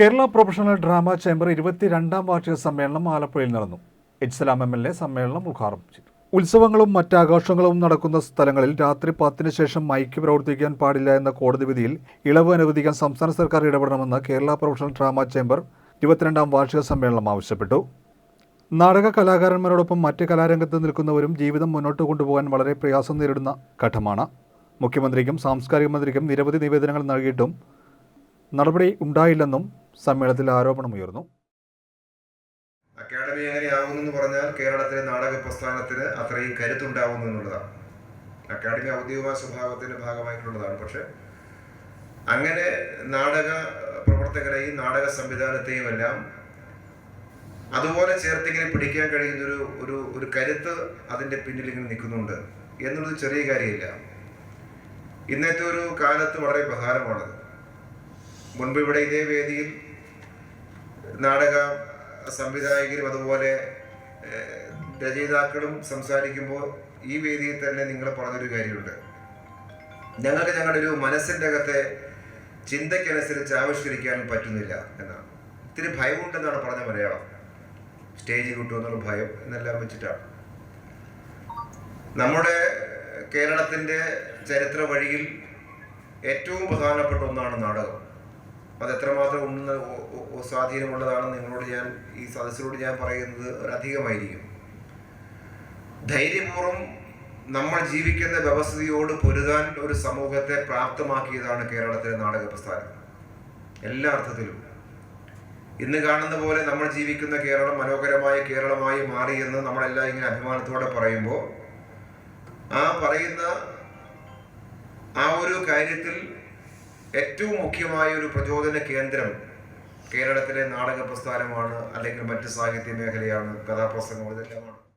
Kerala professional drama chamber ഇരുപത്തിരണ്ടാം വാർഷിക സമ്മേളനം ആലപ്പുഴയിൽ നടന്നു. ഇസ്ലാം എം എൽ എ സമ്മേളനം ഉദ്ഘാടനം ചെയ്തു. ഉത്സവങ്ങളും മറ്റാഘോഷങ്ങളും നടക്കുന്ന സ്ഥലങ്ങളിൽ രാത്രി പത്തിന് ശേഷം മൈക്ക് പ്രവർത്തിക്കാൻ പാടില്ല എന്ന കോടതി വിധിയിൽ ഇളവ് അനുവദിക്കാൻ സംസ്ഥാന സർക്കാർ ഇടപെടണമെന്ന് കേരള പ്രൊഫഷണൽ ഡ്രാമ ചേംബർ ഇരുപത്തിരണ്ടാം വാർഷിക സമ്മേളനം ആവശ്യപ്പെട്ടു. നാടക കലാകാരന്മാരോടൊപ്പം മറ്റ് കലാരംഗത്ത് നിൽക്കുന്നവരും ജീവിതം മുന്നോട്ട് കൊണ്ടുപോകാൻ വളരെ പ്രയാസം നേരിടുന്ന ഘട്ടമാണ്. മുഖ്യമന്ത്രിക്കും സാംസ്കാരിക മന്ത്രിക്കും നിരവധി നിവേദനങ്ങൾ നൽകിയിട്ടും നടപടി ഉണ്ടായില്ലെന്നും സമ്മേളനത്തിൽ ആരോപണം ഉയർന്നു അക്കാഡമി എങ്ങനെയാവുമെന്ന് പറഞ്ഞാൽ കേരളത്തിലെ നാടക പ്രസ്ഥാനത്തിന് അത്രയും കരുത്തുണ്ടാവുന്നു എന്നുള്ളതാണ്. അക്കാഡമി ഔദ്യോഗിക സ്വഭാവത്തിന്റെ ഭാഗമായിട്ടുള്ളതാണ്. പക്ഷെ അങ്ങനെ നാടക പ്രവർത്തകരെയും നാടക സംവിധാനത്തെയും എല്ലാം അതുപോലെ ചേർത്തിങ്ങനെ പിടിക്കാൻ കഴിയുന്ന ഒരു ഒരു ഒരു കരുത്ത് അതിന്റെ പിന്നിൽ ഇങ്ങനെ നിൽക്കുന്നുണ്ട് എന്നുള്ളത് ചെറിയ കാര്യമില്ല. ഇന്നത്തെ ഒരു കാലത്ത് വളരെ പ്രധാനമാണത് മുൻപ് ഇവിടെ ഇതേ വേദിയിൽ നാടക സംവിധായകരും അതുപോലെ രചയിതാക്കളും സംസാരിക്കുമ്പോൾ ഈ വേദിയിൽ തന്നെ നിങ്ങൾ പറഞ്ഞൊരു കാര്യമുണ്ട്. ഞങ്ങൾക്ക് ഞങ്ങളുടെ ഒരു മനസ്സിന്റെ അകത്തെ ചിന്തയ്ക്കനുസരിച്ച് ആവിഷ്കരിക്കാൻ പറ്റുന്നില്ല എന്നാണ്. ഇത്തിരി ഭയമുണ്ടെന്നാണ് പറഞ്ഞ മലയാളം. സ്റ്റേജിൽ കിട്ടുമെന്നുള്ള ഭയം എന്നെല്ലാം വെച്ചിട്ടാണ്. നമ്മുടെ കേരളത്തിന്റെ ചരിത്ര വഴിയിൽ ഏറ്റവും പ്രധാനപ്പെട്ട ഒന്നാണ് നാടകം. അത് എത്രമാത്രം ഒ- സ്വാധീനമുള്ളതാണെന്ന് നിങ്ങളോട് ഞാൻ ഈ സദസ്സിനോട് ഞാൻ പറയുന്നത് ഒരധികമായിരിക്കും. ധൈര്യപൂർവം നമ്മൾ ജീവിക്കുന്ന വ്യവസ്ഥയോട് പൊരുതാൻ ഒരു സമൂഹത്തെ പ്രാപ്തമാക്കിയതാണ് കേരളത്തിലെ നാടക പ്രസ്ഥാനം. എല്ലാ അർത്ഥത്തിലും. ഇന്ന് കാണുന്ന പോലെ നമ്മൾ ജീവിക്കുന്ന കേരളം മനോഹരമായ കേരളമായി മാറിയെന്ന് നമ്മളെല്ലാം ഇങ്ങനെ അഭിമാനത്തോടെ പറയുമ്പോൾ ആ പറയുന്ന ആ ഒരു കാര്യത്തിൽ ഏറ്റവും മുഖ്യമായ ഒരു പ്രചോദന കേന്ദ്രം കേരളത്തിലെ നാടക പ്രസ്ഥാനമാണ് അല്ലെങ്കിൽ മറ്റ് സാഹിത്യ മേഖലയാണ് കഥാപ്രസംഗം ഇതെല്ലാമാണ്.